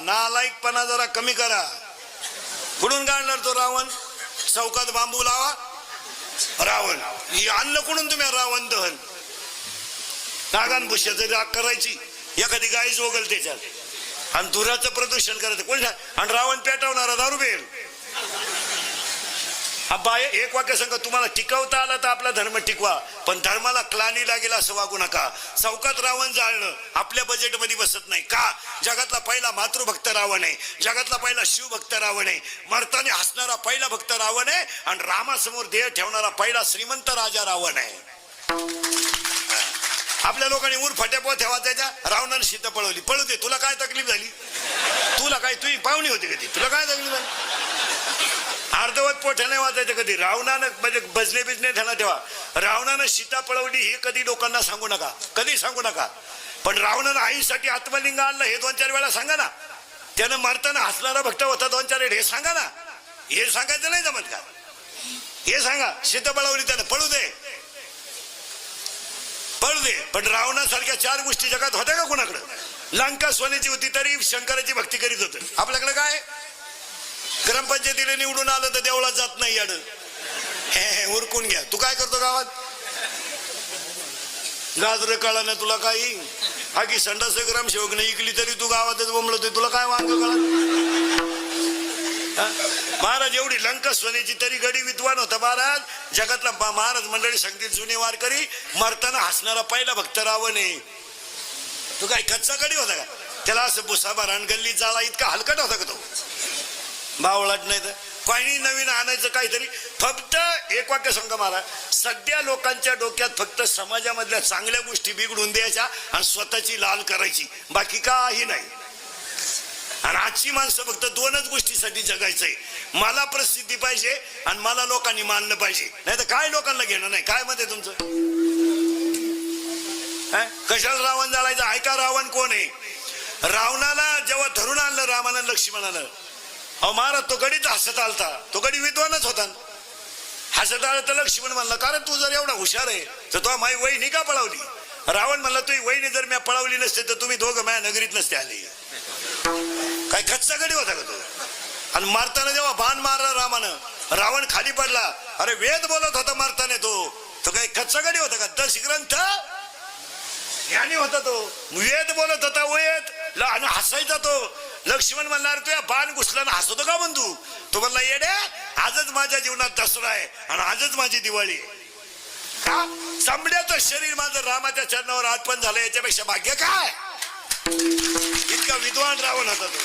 नालायकपणा जरा कमी करा. कुठून काढणार तो रावण? चौकात बांबू लावा. रावण. ही अन्न कुठून तुम्ही रावण दहन? नागान भुष्याचं राग करायची एखादी गायच वगल त्याच्यात. आणि धुराचं प्रदूषण करायचं कोण आणि रावण पेटवणारा दारू बेल बाय एक वाक्य सांग. तुम्हाला टिकवता आला तर आपला धर्म टिकवा पण धर्माला क्लानी लागेल असं वागू नका. चौकात रावण जाळणं आपल्या बजेटमध्ये बसत नाही. का? जगातला पहिला मातृभक्त रावण आहे. जगातला पहिला शिवभक्त रावण आहे. मरताने हसणारा पहिला भक्त रावण आहे आणि रामासमोर देह ठेवणारा पहिला श्रीमंत राजा रावण आहे. आपल्या लोकांनी ऊर फट्यापो ठेवा त्याच्या. रावणाने सीता पळवली. पळू दे तुला काय तकलीफ झाली? तुला काय तुझी पाहुणी होती कधी तुला काय तकलीफ झाली? अर्धवट पोठ्या नाही वाचायचं कधी. रावणानं म्हणजे बजले बिजने ठेवा ठेवा रावणानं सीता पळवली हे कधी लोकांना सांगू नका. कधी सांगू नका. पण रावणानं आईसाठी आत्मलिंग आणलं हे दोन चार वेळा सांगा ना. त्यानं मरताना हसणारा भक्त होता दोन चार वेळ. हे सांगा ना. हे सांगायचं नाही जमत का? हे सांगा. सीता पळवली त्यानं. पळू दे. पळू दे. पण रावणासारख्या चार गोष्टी जगात होत्या का कोणाकडे? लंका सोन्याची होती तरी शंकराची भक्ती करीत होत. आपल्याकडे काय? ग्रामपंचायतीला निवडून आलं तर देवळात जात नाही याड. हे हे, उरकून घ्या. तू काय करतो गावात? गाजर कळा ना तुला काही? हा की संडास ग्रामसेवक नाही इकली तरी तू गावातच बोंबलतोय. तुला काय वांग कळा? महाराज एवढी लंका सोन्याची तरी गडी विद्वान होता महाराज. जगातला महाराज मंडळी सांगतील जुने वारकरी मरताना हसणारा पहिला भक्त रावण. आहे तू काय कच्चा गडी होता का? त्याला असं भुसा भरान गल्ली जाळा इतका हलकट होता का तो? बावळाट नाही तर काही नवीन आणायचं काहीतरी? फक्त एक वाक्य सांगा मला. सगळ्या लोकांच्या डोक्यात फक्त समाजामधल्या चांगल्या गोष्टी बिघडून द्यायच्या आणि स्वतःची लाल करायची. बाकी काही नाही. आणि आजची माणसं फक्त दोनच गोष्टीसाठी जगायचंय. मला प्रसिद्धी पाहिजे आणि मला लोकांनी मानलं पाहिजे. नाही तर काय लोकांना घेणं नाही? काय मत आहे तुमचं? कशाला रावण जाळायचं? ऐका रावण कोण आहे? रावणाला जेव्हा धरून आणलं रामानं लक्ष्मणानं अहो महाराज तो गडीच हसत आलता. तो गडी विद्वानच होता. हसत आलं तर लक्ष्मण म्हणलं कारण तू जर एवढा हुशार आहे तर तो माई वहिनी का पळवली? रावण म्हणला तुझी वहिनी जर मी पळवली नसते तर तुम्ही दोघं माझ्या नगरीत नसते आले. काय कच्चा गडी होता का तो? आणि मारताना जेव्हा बाण मारला रामानं रावण खाली पडला. अरे वेद बोलत होता मारताना तो. तो काही कच्चा गडी होता का? दश ग्रंथ? ज्ञानी होता तो. वेद बोलत होता वेद. ल- आणि हसायचा तो. लक्ष्मण म्हणणार तुया बाण घुसला ना हसतो का बंधू? तो म्हणला येडे आजच माझ्या जीवनात दसरा आहे आणि आजच माझी दिवाळी आहे. का? चांबड्याचं शरीर माझं रामाच्या चरणावर अर्पण झालं याच्यापेक्षा भाग्य काय? इतका विद्वान रावण होता तो.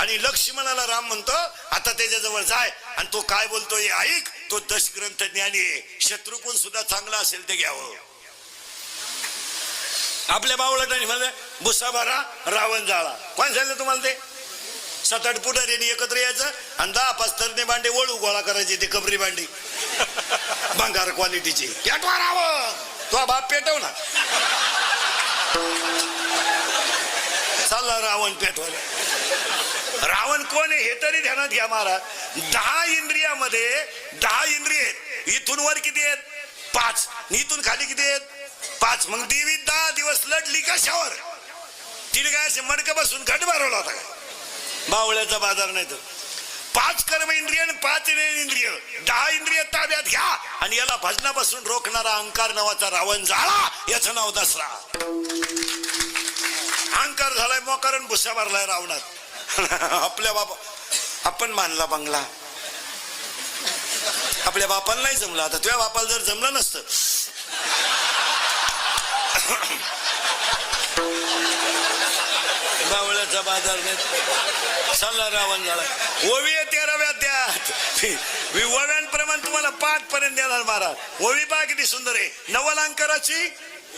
आणि लक्ष्मणाला राम म्हणतो आता त्याच्याजवळ जाय आणि तो काय बोलतोय ऐक तो दशग्रंथ ज्ञानी आहे. शत्रुकून सुद्धा चांगला असेल ते घ्यावं. आपल्या बावळटाने म्हणजे भुसा भरा रावण जाळा. कोण सांगितलं तुम्हाला ते? सात आठ पुढाऱ्यांनी एकत्र यायचं आणि दहा पाच तरणे भांडे वळू गोळा करायचे ते कबरी भांडी. भंगार क्वालिटीची पेटवा रावण! तो बाप पेटव ना चालला रावण पेटवायला. रावण कोण आहे हे तरी ध्यानात घ्या महाराज. दहा इंद्रियामध्ये दहा इंद्रिय आहेत. इथून वर किती आहेत? पाच. इथून खाली किती आहेत? पाच मग देवी दहा दिवस लढली कशावर? तिने काय असे मडकं बसून घट भरवला होता काय? बावळ्याचा बाजार नाही तर. पाच कर्म इंद्रिय आणि पाच इंद्रिय. दहा इंद्रिय ताब्यात घ्या आणि याला भजनापासून रोखणारा अहंकार नावाचा रावण झाला याचं नाव दसरा. अहंकार झालाय मोकारण भुसा भरलाय रावणात. आपल्या बाबा आपण मानला बंगला. आपल्या बापाला नाही जमलं. आता तुझ्या बापाला जर जमलं नसतं बावळ्याचा बाजार नाही. चालला रावण झाला ओवी तेराव्या त्यात. ओव्यांप्रमाणे तुम्हाला पाठ पर्यंत देणार महाराज. ओवी पहा किती सुंदर आहे. नवलांकराची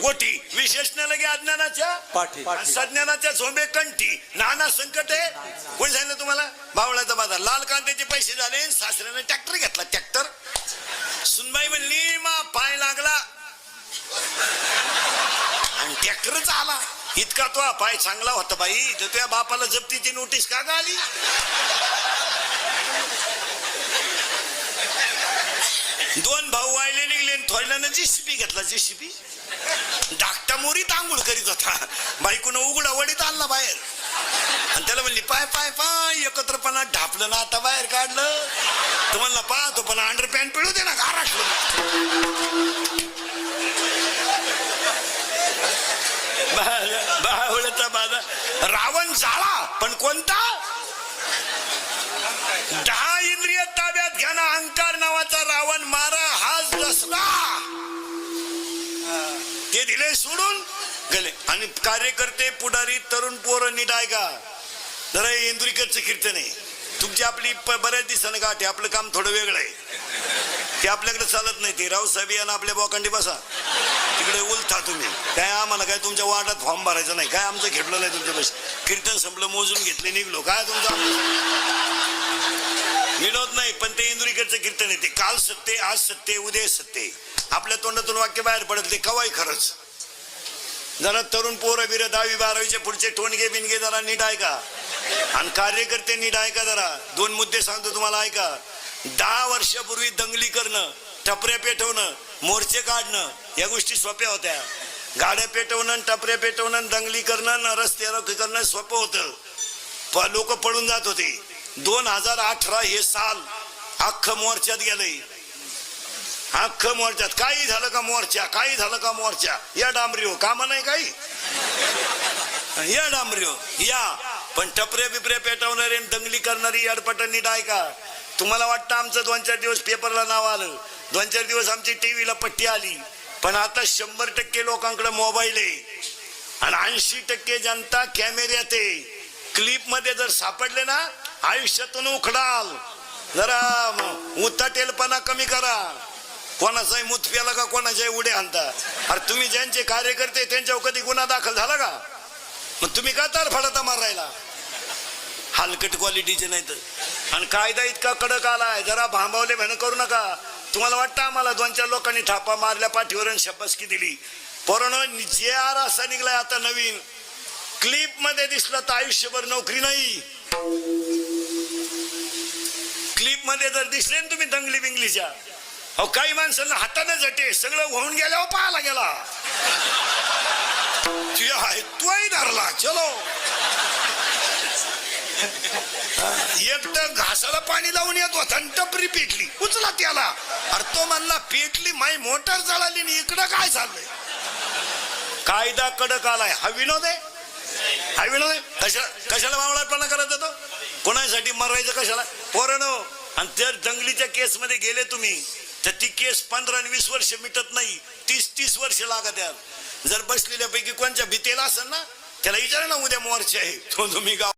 गोटी. विशेषण लगे अज्ञानाच्या. पाठी. सज्ञानाच्या झोंबे कंठी. नाना संकट आहे. कोणी सांगितलं तुम्हाला? बावळ्याचा बाजार. लाल कांद्याचे पैसे झाले सासऱ्याने ट्रॅक्टर घेतला. ट्रॅक्टर सुनबाई म्हणली मा पाय लागला. आणि ट्रॅक्टरच आला. इतका तो पाय चांगला होता बाई. तर त्या बापाला जप्तीची नोटीस का ग आली दोन भाऊ वायले निघले थोडल्यानं जेसीबी घेतला जेसीबी धाकटा मोरीत आंघोळ करीत होता. बायकोनं उघडा वडीत आणला बाहेर. आणि त्याला म्हणली पाय पाय पाय एकत्रपणा ढापलं ना आता बाहेर काढलं. तुम्हाला पाहतो पण अंडर पॅन्ट पिळू दे ना महाराष्ट्र बावळचा माझा रावण झाला पण कोणता? दहा इंद्रिय ताब्यात घ्या ना अहंकार नावाचा रावण मारा हाच दसला ते दिले सोडून गेले. आणि कार्यकर्ते पुढारी तरुण पोरं नीट का? जरा हे कीर्तन आहे. तुमची आपली प- बऱ्याच दिवसानं गाठ ते आपलं काम थोडं वेगळं आहे. ते आपल्याकडे चालत नाही. ते रावसाहेब यांना आपल्या बोकांडी बसा. तिकडे उलथा तुम्ही. काय आम्हाला काय तुमच्या वाटात फॉर्म भरायचा नाही? काय आमचं घेतलं नाही तुमच्या पैसे? कीर्तन संपलं मोजून घेतले निघलो. काय तुमचं? विनोद नाही पण ते इंदुरीकडचं कीर्तन आहे ते काल सत्य आज सत्य उद्या सत्य. आपल्या तोंडातून वाक्य बाहेर पडत ते कवाय खरंच. जरा तरुण पोरं बिर दहावी बारावीचे पुढचे टोनगे बिनगे जरा नीट ऐका. आणि कार्यकर्ते नीट ऐका जरा. दोन मुद्दे सांगतो तुम्हाला ऐका. दहा वर्षापूर्वी दंगली करणं टपऱ्या पेटवणं मोर्चे काढणं या गोष्टी सोप्या होत्या. गाड्या पेटवणं टपऱ्या पेटवणं दंगली करणं रस्ते रोखी करणं सोपं होतं. लोक पळून जात होते. दोन हजार अठरा हे साल अख्खं मोर्चात गेलंय. अख्ख मोर्चात. काही झालं का मोर्चा? काही झालं का मोर्चा? या डांबरी हो कामा नाही काही? या डांबरी हो या. पण टपरे बिपरे पेटवणारे आणि दंगली करणारी अडपटांनी डाय का? तुम्हाला वाटतं आमचं दोन चार दिवस पेपरला नाव आलं? दोन चार दिवस आमची टीव्हीला पट्टी आली. पण आता शंभर टक्के लोकांकडे मोबाईल आहे. आणि ऐंशी टक्के जनता कॅमेऱ्यात आहे क्लिपमध्ये जर सापडले ना आयुष्यातून उखडाल. जरा उताटेलपणा कमी करा. कोणाचाही मूत का कोणाच्याही उडे आणता. अरे तुम्ही ज्यांचे कार्यकर्ते त्यांच्यावर कधी गुन्हा दाखल झाला का? मग तुम्ही का तर फडता मारायला? हलकट क्वालिटीचे नाही तर आणि कायदा इतका कडक आलाय जरा भांबावले भन करू नका. तुम्हाला वाटतं आम्हाला दोन चार लोकांनी थापा मारल्या पाठीवर शपसकी दिली. पोरण जे आर असा निघलाय आता नवीन क्लिपमध्ये दिसलं तर आयुष्यभर नोकरी नाही. क्लिपमध्ये जर दिसले ना तुम्ही दंगली बिंगलीच्या अहो काही माणसांना हाताने झटे सगळं होऊन गेल्यावर पाहायला गेला. तुझ्या आहे तोही धरला चलो. एक तर घासाला पाणी लावून येत होता आणि टपरी पेटली. उचला त्याला. अरे तो म्हणला पेटली माई मोटर जळाली आणि इकडं काय चाललंय कायदा कडक आलाय. हा विनोद आहे? हा विनोद आहे? कशा कशाला मावळापणा करायचा तो कोणासाठी मरायचं कशाला? पोरण आणि जर जंगलीच्या केस मध्ये गेले तुम्ही तर ती केस पंधरा आणि वीस वर्ष मिटत नाही. तीस तीस वर्ष लागत जर बसलेल्या पैकी कोणच्या भीतीला असेल ना त्याला विचारा ना उद्या मोर्चे आहे. तो तुम्ही गाव